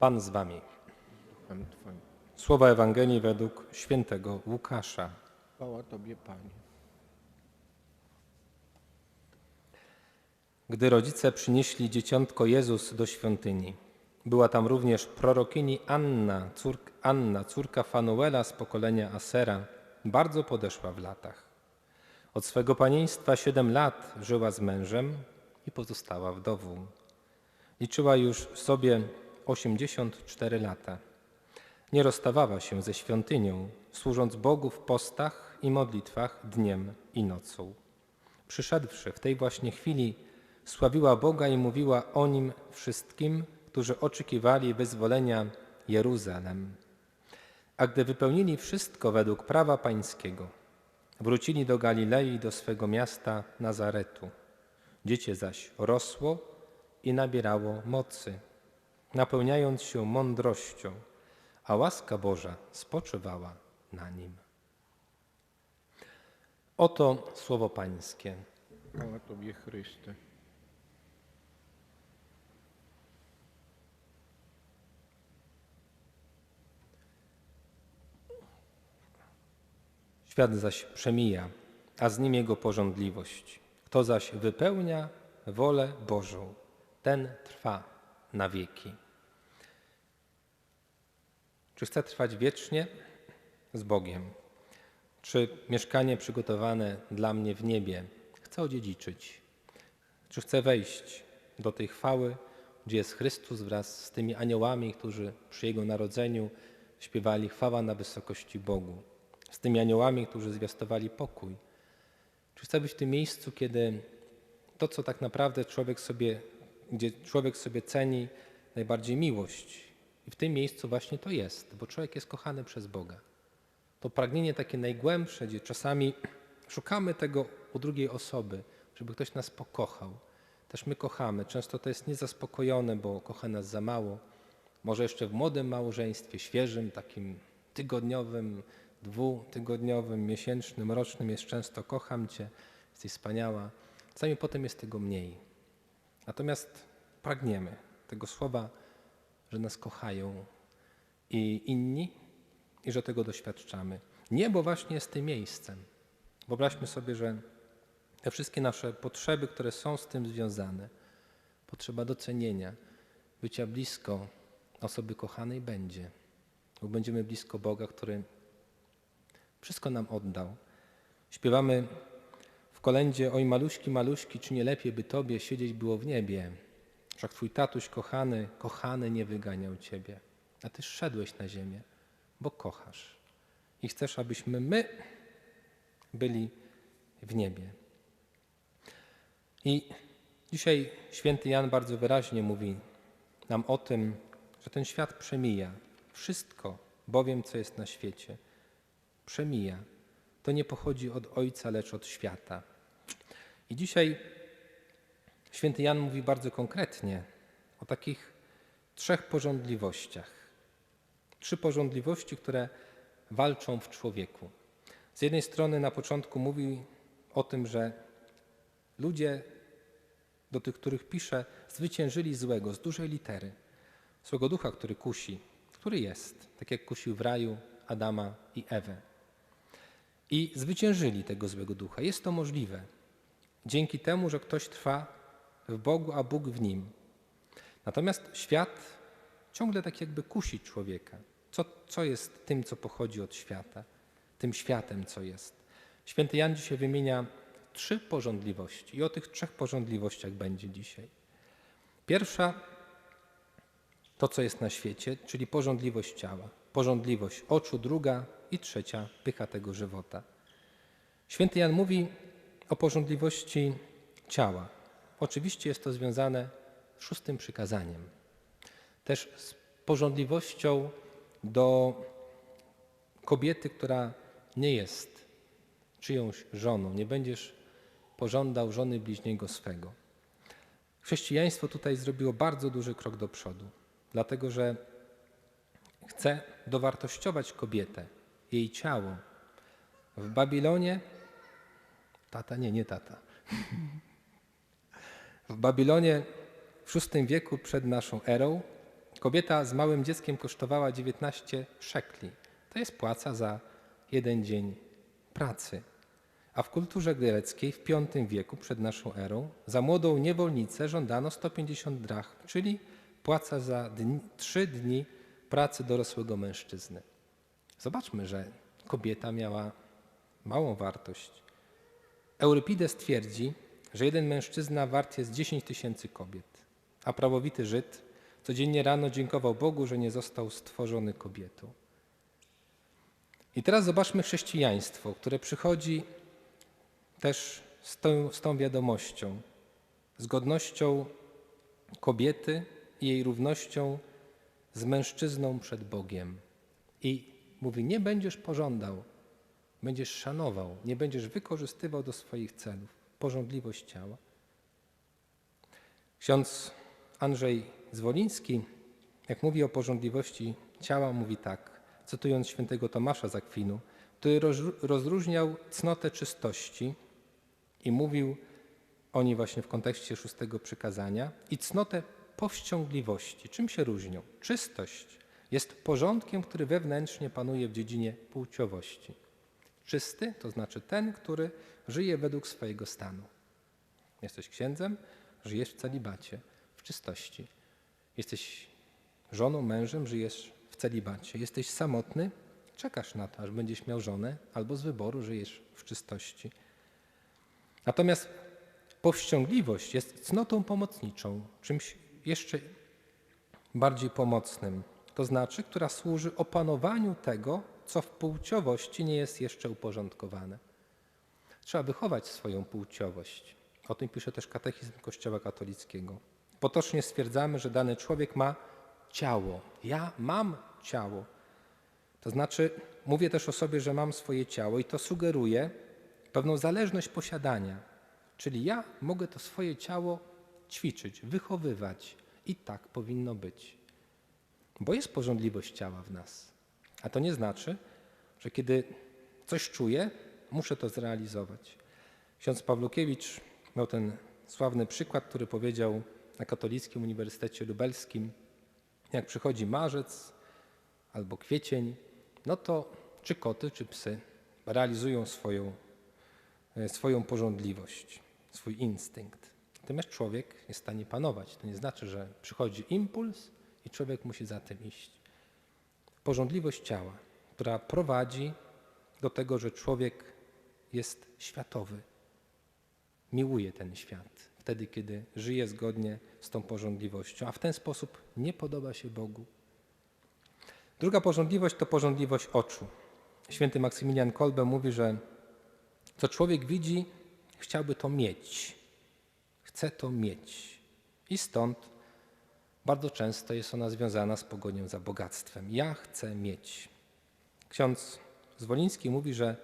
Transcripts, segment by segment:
Pan z wami. Słowa Ewangelii według świętego Łukasza. Chwała Tobie, Panie. Gdy rodzice przynieśli dzieciątko Jezus do świątyni, była tam również prorokini Anna, córk, Anna, córka Fanuela z pokolenia Asera, bardzo podeszła w latach. Od swego panieństwa siedem lat żyła z mężem i pozostała wdową. Liczyła już sobie 84 lata. Nie rozstawała się ze świątynią, służąc Bogu w postach i modlitwach dniem i nocą. Przyszedłszy w tej właśnie chwili, sławiła Boga i mówiła o nim wszystkim, którzy oczekiwali wyzwolenia Jeruzalem. A gdy wypełnili wszystko według prawa pańskiego, wrócili do Galilei, do swego miasta Nazaretu. Dziecię zaś rosło i nabierało mocy, napełniając się mądrością, a łaska Boża spoczywała na nim. Oto słowo Pańskie. Chwała Tobie, Chryste. Świat zaś przemija, a z nim jego porządliwość. Kto zaś wypełnia wolę Bożą, ten trwa na wieki. Czy chce trwać wiecznie z Bogiem? Czy mieszkanie przygotowane dla mnie w niebie chcę odziedziczyć? Czy chcę wejść do tej chwały, gdzie jest Chrystus wraz z tymi aniołami, którzy przy Jego narodzeniu śpiewali chwała na wysokości Bogu? z tymi aniołami, którzy zwiastowali pokój? Czy chcę być w tym miejscu, kiedy to, co tak naprawdę człowiek sobie, gdzie człowiek sobie ceni najbardziej miłość, i w tym miejscu właśnie to jest, bo człowiek jest kochany przez Boga. To pragnienie takie najgłębsze, gdzie czasami szukamy tego u drugiej osoby, żeby ktoś nas pokochał. Też my kochamy. Często to jest niezaspokojone, bo kocha nas za mało. Może jeszcze w młodym małżeństwie, świeżym, takim tygodniowym, dwutygodniowym, miesięcznym, rocznym jest często kocham Cię, jesteś wspaniała. Czasami potem jest tego mniej. Natomiast pragniemy tego słowa, że nas kochają i inni, i że tego doświadczamy. Niebo właśnie jest tym miejscem. Wyobraźmy sobie, że te wszystkie nasze potrzeby, które są z tym związane, potrzeba docenienia, bycia blisko osoby kochanej będzie, bo będziemy blisko Boga, który wszystko nam oddał. Śpiewamy w kolędzie Oj maluśki, maluśki, czy nie lepiej by Tobie siedzieć było w niebie? Wszak Twój tatuś kochany, kochany nie wyganiał Ciebie, a Ty szedłeś na ziemię, bo kochasz i chcesz, abyśmy my byli w niebie. I dzisiaj święty Jan bardzo wyraźnie mówi nam o tym, że ten świat przemija. Wszystko bowiem, co jest na świecie – przemija. To nie pochodzi od Ojca, lecz od świata. I dzisiaj święty Jan mówi bardzo konkretnie o takich trzech porządliwościach. Trzy porządliwości, które walczą w człowieku. Z jednej strony na początku mówi o tym, że ludzie, do tych, których pisze, zwyciężyli złego z dużej litery. Złego ducha, który kusi, który jest, tak jak kusił w raju Adama i Ewę i zwyciężyli tego złego ducha. Jest to możliwe dzięki temu, że ktoś trwa w Bogu, a Bóg w nim. Natomiast świat ciągle tak jakby kusi człowieka. Co, co jest tym, co pochodzi od świata? Tym światem, co jest. Święty Jan dzisiaj wymienia trzy porządliwości i o tych trzech porządliwościach będzie dzisiaj. Pierwsza to, co jest na świecie, czyli porządliwość ciała, porządliwość oczu, druga i trzecia pycha tego żywota. Święty Jan mówi o porządliwości ciała. Oczywiście jest to związane z szóstym przykazaniem. Też z porządliwością do kobiety, która nie jest czyjąś żoną. Nie będziesz pożądał żony bliźniego swego. Chrześcijaństwo tutaj zrobiło bardzo duży krok do przodu, dlatego że chce dowartościować kobietę, jej ciało. W Babilonie, tata, nie, nie tata. W Babilonie w VI wieku przed naszą erą Kobieta z małym dzieckiem kosztowała 19 szekli. To jest płaca za jeden dzień pracy. A w kulturze greckiej w V wieku przed naszą erą za młodą niewolnicę żądano 150 drachm, czyli płaca za dni, trzy dni pracy dorosłego mężczyzny. Zobaczmy, że kobieta miała małą wartość. Eurypides twierdzi, że jeden mężczyzna wart jest 10 tysięcy kobiet, a prawowity Żyd codziennie rano dziękował Bogu, że nie został stworzony kobietą. I teraz zobaczmy chrześcijaństwo, które przychodzi też z tą, z tą wiadomością, z godnością kobiety i jej równością z mężczyzną przed Bogiem. I mówi: Nie będziesz pożądał, będziesz szanował, nie będziesz wykorzystywał do swoich celów porządliwość ciała. Ksiądz Andrzej Zwoliński, jak mówi o porządliwości ciała, mówi tak, cytując świętego Tomasza z Akwinu, który roz- rozróżniał cnotę czystości i mówił o niej właśnie w kontekście szóstego przykazania i cnotę powściągliwości. Czym się różnią? Czystość jest porządkiem, który wewnętrznie panuje w dziedzinie płciowości. Czysty to znaczy ten, który żyje według swojego stanu. Jesteś księdzem, żyjesz w celibacie, w czystości. Jesteś żoną, mężem, żyjesz w celibacie. Jesteś samotny, czekasz na to, aż będziesz miał żonę, albo z wyboru żyjesz w czystości. Natomiast powściągliwość jest cnotą pomocniczą, czymś jeszcze bardziej pomocnym, to znaczy, która służy opanowaniu tego, co w płciowości nie jest jeszcze uporządkowane. Trzeba wychować swoją płciowość. O tym pisze też katechizm Kościoła katolickiego. Potocznie stwierdzamy, że dany człowiek ma ciało. Ja mam ciało. To znaczy, mówię też o sobie, że mam swoje ciało i to sugeruje pewną zależność posiadania. Czyli ja mogę to swoje ciało ćwiczyć, wychowywać i tak powinno być. Bo jest porządliwość ciała w nas. A to nie znaczy, że kiedy coś czuję, muszę to zrealizować. Ksiądz Pawlukiewicz miał ten sławny przykład, który powiedział na Katolickim Uniwersytecie Lubelskim. Jak przychodzi marzec albo kwiecień, no to czy koty, czy psy realizują swoją, e, swoją porządliwość, swój instynkt. Natomiast człowiek jest w stanie panować. To nie znaczy, że przychodzi impuls i człowiek musi za tym iść. Porządliwość ciała, która prowadzi do tego, że człowiek jest światowy. Miłuje ten świat wtedy, kiedy żyje zgodnie z tą porządliwością, a w ten sposób nie podoba się Bogu. Druga porządliwość to porządliwość oczu. Święty Maksymilian Kolbe mówi, że co człowiek widzi, chciałby to mieć. Chce to mieć. I stąd bardzo często jest ona związana z pogonią za bogactwem. Ja chcę mieć. Ksiądz Zwoliński mówi, że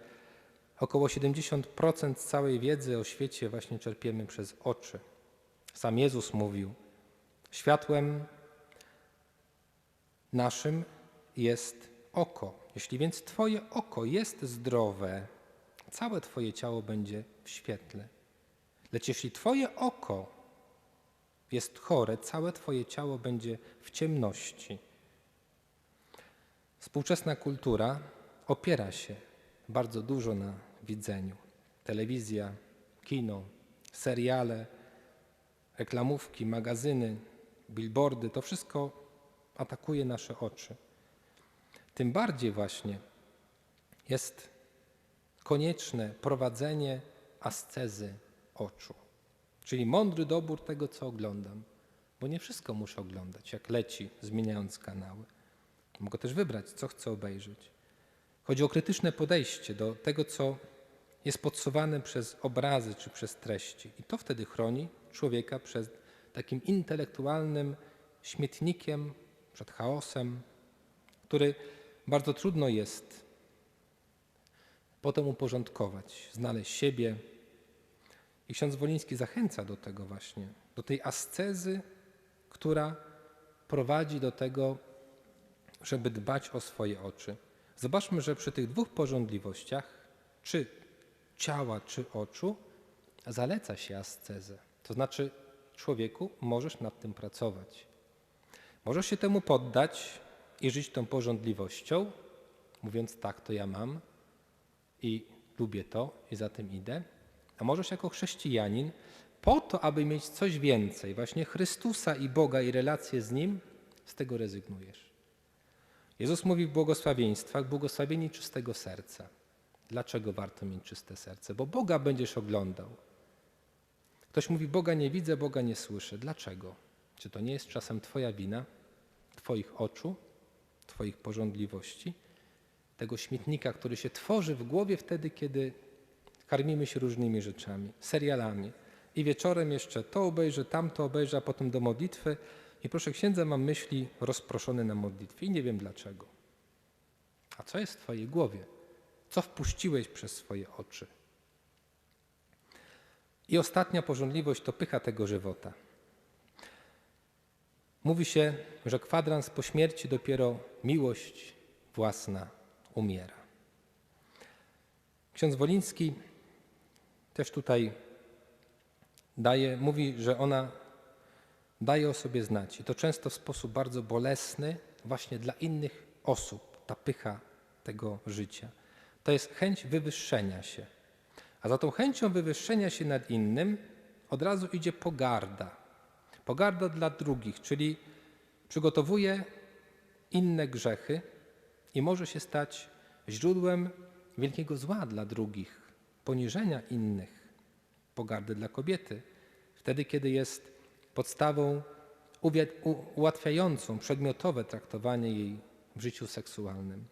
około 70% całej wiedzy o świecie właśnie czerpiemy przez oczy. Sam Jezus mówił: Światłem naszym jest oko. Jeśli więc Twoje oko jest zdrowe, całe Twoje ciało będzie w świetle. Lecz jeśli Twoje oko jest chore, całe Twoje ciało będzie w ciemności. Współczesna kultura opiera się bardzo dużo na widzeniu. Telewizja, kino, seriale, reklamówki, magazyny, billboardy to wszystko atakuje nasze oczy. Tym bardziej właśnie jest konieczne prowadzenie ascezy oczu, czyli mądry dobór tego, co oglądam, bo nie wszystko muszę oglądać, jak leci, zmieniając kanały. Mogę też wybrać, co chcę obejrzeć. Chodzi o krytyczne podejście do tego, co jest podsuwane przez obrazy czy przez treści. I to wtedy chroni człowieka przed takim intelektualnym śmietnikiem, przed chaosem, który bardzo trudno jest potem uporządkować, znaleźć siebie. I ksiądz Woliński zachęca do tego właśnie, do tej ascezy, która prowadzi do tego, żeby dbać o swoje oczy. Zobaczmy, że przy tych dwóch porządliwościach, czy ciała, czy oczu, zaleca się ascezę. To znaczy, człowieku, możesz nad tym pracować. Możesz się temu poddać i żyć tą porządliwością, mówiąc tak, to ja mam i lubię to i za tym idę. A możesz jako chrześcijanin, po to, aby mieć coś więcej, właśnie Chrystusa i Boga i relacje z Nim, z tego rezygnujesz. Jezus mówi w błogosławieństwach, błogosławieni czystego serca. Dlaczego warto mieć czyste serce? Bo Boga będziesz oglądał. Ktoś mówi, Boga nie widzę, Boga nie słyszę. Dlaczego? Czy to nie jest czasem Twoja wina, Twoich oczu, Twoich porządliwości, tego śmietnika, który się tworzy w głowie wtedy, kiedy karmimy się różnymi rzeczami, serialami. I wieczorem jeszcze to obejrzę, tamto obejrzę, a potem do modlitwy. I proszę księdza, mam myśli rozproszone na modlitwie i nie wiem dlaczego. A co jest w Twojej głowie? Co wpuściłeś przez swoje oczy? I ostatnia porządliwość to pycha tego żywota. Mówi się, że kwadrans po śmierci dopiero miłość własna umiera. Ksiądz Woliński też tutaj daje, mówi, że ona daje o sobie znać i to często w sposób bardzo bolesny właśnie dla innych osób, ta pycha tego życia. To jest chęć wywyższenia się. A za tą chęcią wywyższenia się nad innym od razu idzie pogarda. Pogarda dla drugich, czyli przygotowuje inne grzechy i może się stać źródłem wielkiego zła dla drugich, poniżenia innych, pogardy dla kobiety, wtedy kiedy jest podstawą ułatwiającą przedmiotowe traktowanie jej w życiu seksualnym.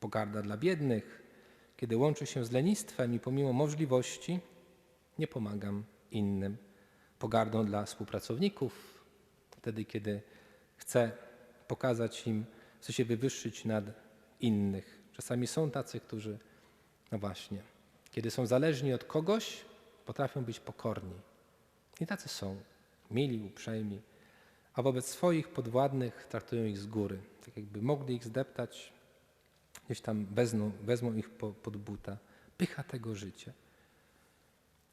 Pogarda dla biednych, kiedy łączy się z lenistwem i pomimo możliwości nie pomagam innym. Pogardą dla współpracowników, wtedy kiedy chcę pokazać im, chcę się wywyższyć nad innych. Czasami są tacy, którzy, no właśnie, kiedy są zależni od kogoś, potrafią być pokorni. I tacy są, mili, uprzejmi, a wobec swoich podwładnych traktują ich z góry, tak jakby mogli ich zdeptać, gdzieś tam wezmą, wezmą ich po, pod buta. Pycha tego życia.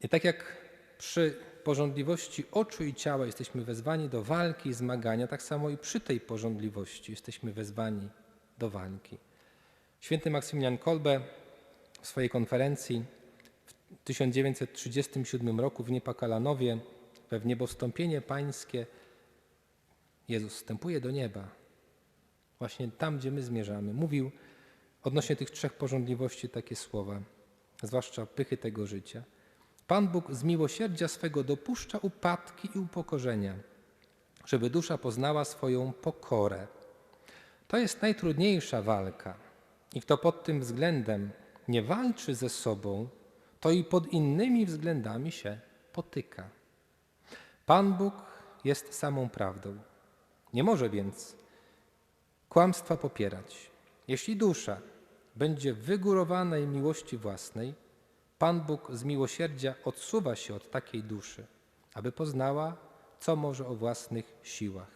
I tak jak przy porządliwości oczu i ciała jesteśmy wezwani do walki i zmagania, tak samo i przy tej porządliwości jesteśmy wezwani do walki. Święty Maksymilian Kolbe w swojej konferencji w 1937 roku w Niepakalanowie we wniebowstąpienie pańskie Jezus wstępuje do nieba, właśnie tam, gdzie my zmierzamy. Mówił odnośnie tych trzech porządliwości takie słowa, zwłaszcza pychy tego życia. Pan Bóg z miłosierdzia swego dopuszcza upadki i upokorzenia, żeby dusza poznała swoją pokorę. To jest najtrudniejsza walka. I kto pod tym względem nie walczy ze sobą, to i pod innymi względami się potyka. Pan Bóg jest samą prawdą. Nie może więc kłamstwa popierać. Jeśli dusza będzie wygórowanej miłości własnej, Pan Bóg z miłosierdzia odsuwa się od takiej duszy, aby poznała, co może o własnych siłach.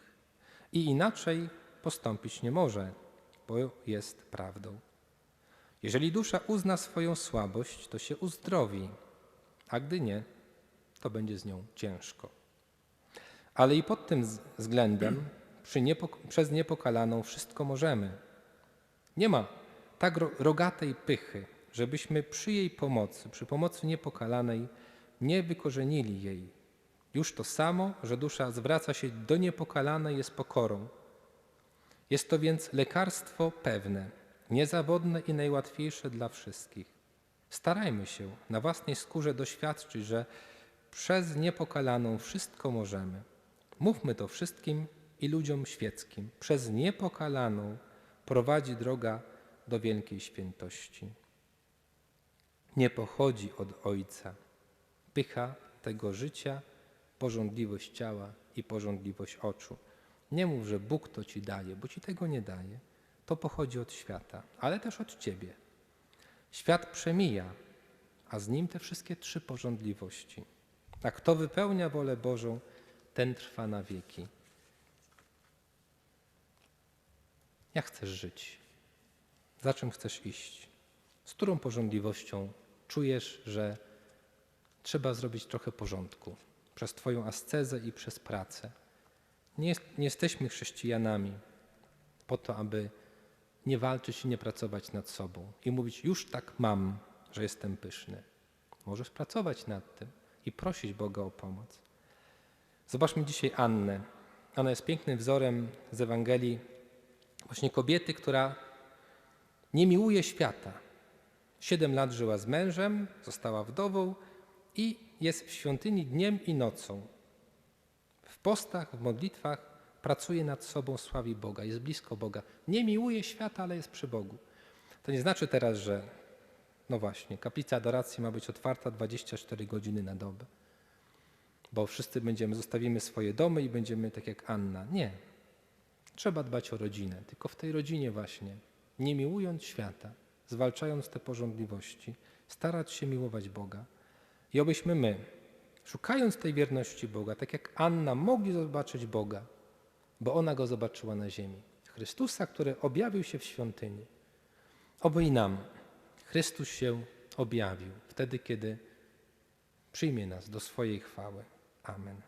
I inaczej postąpić nie może, bo jest prawdą. Jeżeli dusza uzna swoją słabość, to się uzdrowi, a gdy nie, to będzie z nią ciężko. Ale i pod tym względem niepok- przez niepokalaną wszystko możemy. Nie ma tak ro- rogatej pychy, żebyśmy przy jej pomocy, przy pomocy niepokalanej, nie wykorzenili jej. Już to samo, że dusza zwraca się do niepokalanej jest pokorą. Jest to więc lekarstwo pewne, niezawodne i najłatwiejsze dla wszystkich. Starajmy się na własnej skórze doświadczyć, że przez niepokalaną wszystko możemy. Mówmy to wszystkim i ludziom świeckim. Przez niepokalaną prowadzi droga do wielkiej świętości. Nie pochodzi od Ojca. Pycha tego życia, porządliwość ciała i porządliwość oczu. Nie mów, że Bóg to ci daje, bo ci tego nie daje. To pochodzi od świata, ale też od ciebie. Świat przemija, a z nim te wszystkie trzy porządliwości. A kto wypełnia wolę Bożą, ten trwa na wieki. Jak chcesz żyć? Za czym chcesz iść? Z którą porządliwością czujesz, że trzeba zrobić trochę porządku przez Twoją ascezę i przez pracę? Nie, nie jesteśmy chrześcijanami po to, aby nie walczyć i nie pracować nad sobą i mówić, już tak mam, że jestem pyszny. Możesz pracować nad tym i prosić Boga o pomoc. Zobaczmy dzisiaj Annę. Ona jest pięknym wzorem z Ewangelii właśnie kobiety, która nie miłuje świata. Siedem lat żyła z mężem, została wdową i jest w świątyni dniem i nocą. W postach, w modlitwach pracuje nad sobą, sławi Boga, jest blisko Boga. Nie miłuje świata, ale jest przy Bogu. To nie znaczy teraz, że no właśnie, kaplica adoracji ma być otwarta 24 godziny na dobę. Bo wszyscy będziemy, zostawimy swoje domy i będziemy tak jak Anna. Nie. Trzeba dbać o rodzinę, tylko w tej rodzinie właśnie, nie miłując świata, zwalczając te porządliwości, starać się miłować Boga. I obyśmy my, szukając tej wierności Boga, tak jak Anna, mogli zobaczyć Boga, bo ona go zobaczyła na ziemi. Chrystusa, który objawił się w świątyni. Oby i nam Chrystus się objawił wtedy, kiedy przyjmie nas do swojej chwały. Amen.